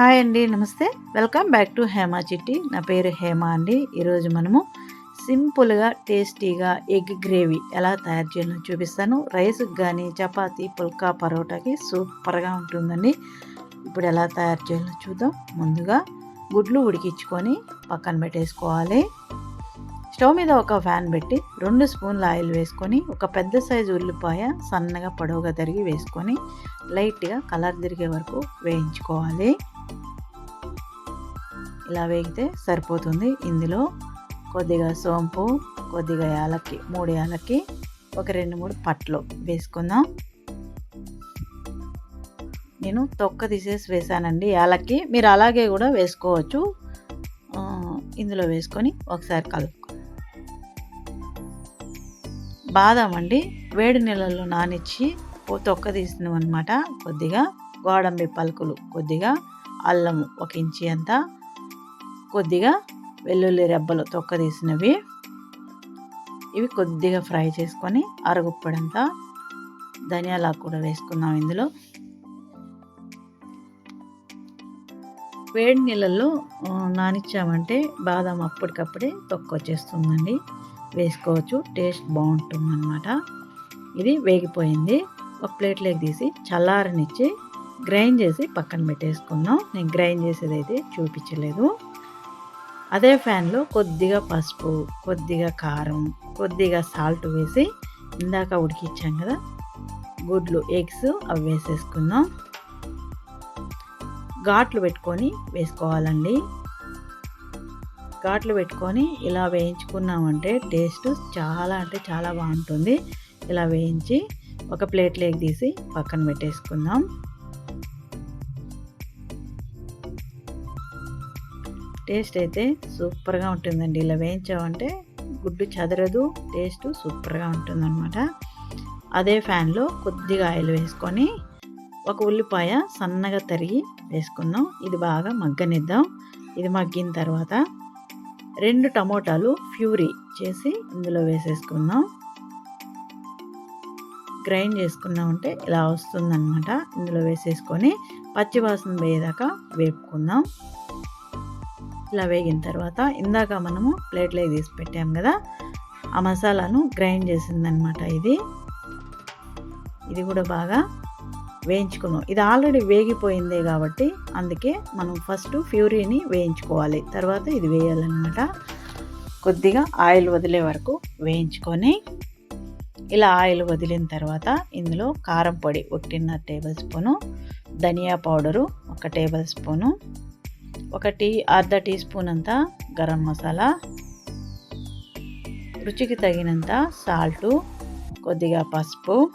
Hi అండి నమస్తే. Welcome back to Hema చిట్టి. నా పేరు హేమ అండి. ఈరోజు మనము సింపుల్గా టేస్టీగా ఎగ్ గ్రేవీ ఎలా తయారు చేయాలో చూపిస్తాను. రైస్కి కానీ చపాతి పుల్కా పరోటాకి సూపర్గా ఉంటుందండి. ఇప్పుడు ఎలా తయారు చేయాలో చూద్దాం. ముందుగా గుడ్లు ఉడికించుకొని పక్కన పెట్టేసుకోవాలి. స్టవ్ మీద ఒక ఫ్యాన్ పెట్టి రెండు స్పూన్ల ఆయిల్ వేసుకొని ఒక పెద్ద సైజు ఉల్లిపాయ సన్నగా పొడవుగా తరిగి వేసుకొని లైట్గా కలర్ తిరిగే వరకు వేయించుకోవాలి. ఇలా వేగితే సరిపోతుంది. ఇందులో కొద్దిగా సోంపు కొద్దిగా యాలక్కి మూడు యాలక్కి ఒక రెండు మూడు పట్లు వేసుకుందాం. నేను తొక్క తీసేసి వేసానండి యాలక్కి. మీరు అలాగే కూడా వేసుకోవచ్చు. ఇందులో వేసుకొని ఒకసారి కలుపుకో. బాదం అండి. వేడి నీళ్ళల్లో నానిచ్చి తొక్క తీసినాం అనమాట కొద్దిగా గోడంబి పలుకులు కొద్దిగా అల్లము ఒక ఇంచి అంతా కొద్దిగా వెల్లుల్లి రెబ్బలు తొక్క తీసినవి ఇవి కొద్దిగా ఫ్రై చేసుకొని అరగుప్పడంతా ధనియాల కూడా వేసుకుందాం ఇందులో. వేడి నీళ్ళల్లో నానిచ్చామంటే బాదం అప్పటికప్పుడే తొక్క వచ్చేస్తుందండి వేసుకోవచ్చు టేస్ట్ బాగుంటుంది అనమాట ఇది వేగిపోయింది. ఒక ప్లేట్లోకి తీసి చల్లారనిచ్చి గ్రైండ్ చేసి పక్కన పెట్టేసుకుందాం. నేను గ్రైండ్ చేసేది అయితే చూపించలేదు. అదే ఫ్యాన్లో కొద్దిగా పసుపు కొద్దిగా కారం కొద్దిగా సాల్ట్ వేసి ఇందాక ఉడికిచ్చాం కదా గుడ్లు ఎగ్స్ అవి వేసేసుకుందాం. ఘాట్లు పెట్టుకొని వేసుకోవాలండి. ఘాట్లు పెట్టుకొని ఇలా వేయించుకున్నామంటే టేస్ట్ చాలా అంటే చాలా బాగుంటుంది. ఇలా వేయించి ఒక ప్లేట్లోకి తీసి పక్కన పెట్టేసుకుందాం. టేస్ట్ అయితే సూపర్గా ఉంటుందండి. ఇలా వేయించామంటే గుడ్డు చదరదు టేస్ట్ సూపర్గా ఉంటుందన్నమాట. అదే ఫ్యాన్లో కొద్దిగా ఆయిల్ వేసుకొని ఒక ఉల్లిపాయ సన్నగా తరిగి వేసుకుందాం. ఇది బాగా మగ్గనిద్దాం. ఇది మగ్గిన తర్వాత రెండు టమోటాలు ఫ్యూరీ చేసి ఇందులో వేసేసుకుందాం. గ్రైండ్ చేసుకున్నామంటే ఇలా వస్తుందన్నమాట. ఇందులో వేసేసుకొని పచ్చివాసన వేయదాకా వేపుకుందాం. ఇలా వేగిన తర్వాత ఇందాక మనము ప్లేట్లో తీసి పెట్టాం కదా ఆ మసాలాను గ్రైండ్ చేసిందనమాట ఇది. ఇది కూడా బాగా వేయించుకున్నాం. ఇది ఆల్రెడీ వేగిపోయిందే కాబట్టి అందుకే మనం ఫస్ట్ ఫ్యూరీని వేయించుకోవాలి. తర్వాత ఇది వేయాలన్నమాట. కొద్దిగా ఆయిల్ వదిలే వరకు వేయించుకొని ఇలా ఆయిల్ వదిలిన తర్వాత ఇందులో కారం పొడి ఒకటిన్నర టేబుల్ స్పూను ధనియా పౌడరు ఒక టేబుల్ స్పూను ఒకటి అర్ధ టీ స్పూన్ అంతా గరం మసాలా. రుచికి తగినంత సాల్టు కొద్దిగా పసుపు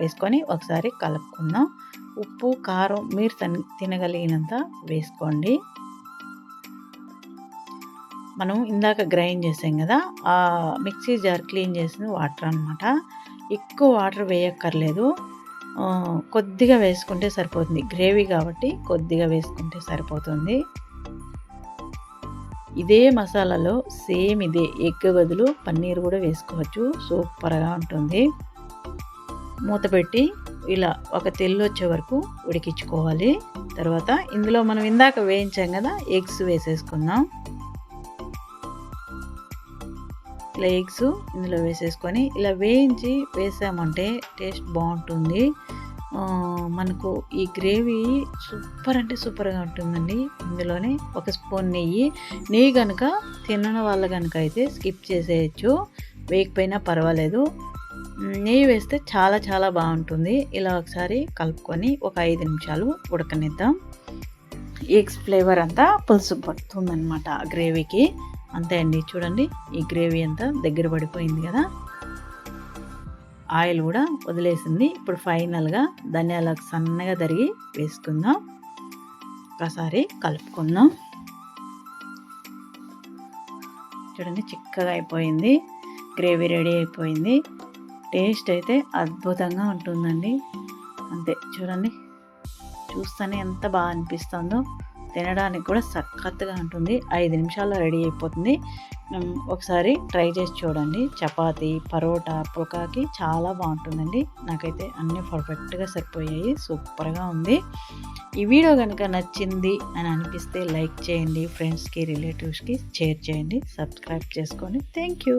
వేసుకొని ఒకసారి కలుపుకుందాం. ఉప్పు కారం మీరు తినగలిగినంత వేసుకోండి. మనం ఇందాక గ్రైండ్ చేసాం కదా ఆ మిక్సీ జార్ క్లీన్ చేసిన వాటర్ అనమాట ఎక్కువ వాటర్ వేయక్కర్లేదు. కొద్దిగా వేసుకుంటే సరిపోతుంది. గ్రేవీ కాబట్టి కొద్దిగా వేసుకుంటే సరిపోతుంది. ఇదే మసాలాలో సేమ్ ఇదే ఎగ్ బదులు పన్నీర్ కూడా వేసుకోవచ్చు. సూపర్గా ఉంటుంది. మూత పెట్టి ఇలా ఒక తెల్లు వచ్చే వరకు ఉడికించుకోవాలి. తర్వాత ఇందులో మనం ఇందాక వేయించాం కదా ఎగ్స్ వేసేసుకుందాం. ఇలా ఎగ్స్ ఇందులో వేసేసుకొని ఇలా వేయించి వేసామంటే టేస్ట్ బాగుంటుంది. మనకు ఈ గ్రేవీ సూపర్ అంటే సూపర్గా ఉంటుందండి. ఇందులోనే ఒక స్పూన్ నెయ్యి. నెయ్యి కనుక తినని వాళ్ళ కనుక అయితే స్కిప్ చేసేయచ్చు. వేయకపోయినా పర్వాలేదు. నెయ్యి వేస్తే చాలా చాలా బాగుంటుంది. ఇలా ఒకసారి కలుపుకొని ఒక ఐదు నిమిషాలు ఉడకనిద్దాం. ఎగ్స్ ఫ్లేవర్ అంతా పులుసు పడుతుందన్నమాట గ్రేవీకి. అంతే అండి. చూడండి ఈ గ్రేవీ అంతా దగ్గర పడిపోయింది కదా. ఆయిల్ కూడా వదిలేసింది. ఇప్పుడు ఫైనల్గా ధనియాలకు సన్నగా తరిగి వేసుకుందాం. ఒకసారి కలుపుకుందాం. చూడండి చిక్కగా అయిపోయింది. గ్రేవీ రెడీ అయిపోయింది. టేస్ట్ అయితే అద్భుతంగా ఉంటుందండి. అంతే చూడండి. చూస్తేనే ఎంత బాగా అనిపిస్తుందో. తినడానికి కూడా సఖత్తుగా ఉంటుంది. ఐదు నిమిషాల్లో రెడీ అయిపోతుంది. ఒకసారి ట్రై చేసి చూడండి. చపాతి పరోటా పుల్కాకి చాలా బాగుంటుందండి. నాకైతే అన్నీ పర్ఫెక్ట్గా సరిపోయాయి. సూపర్గా ఉంది. ఈ వీడియో కనుక నచ్చింది అని అనిపిస్తే లైక్ చేయండి. ఫ్రెండ్స్కి రిలేటివ్స్కి షేర్ చేయండి. సబ్స్క్రైబ్ చేసుకోండి థ్యాంక్ యూ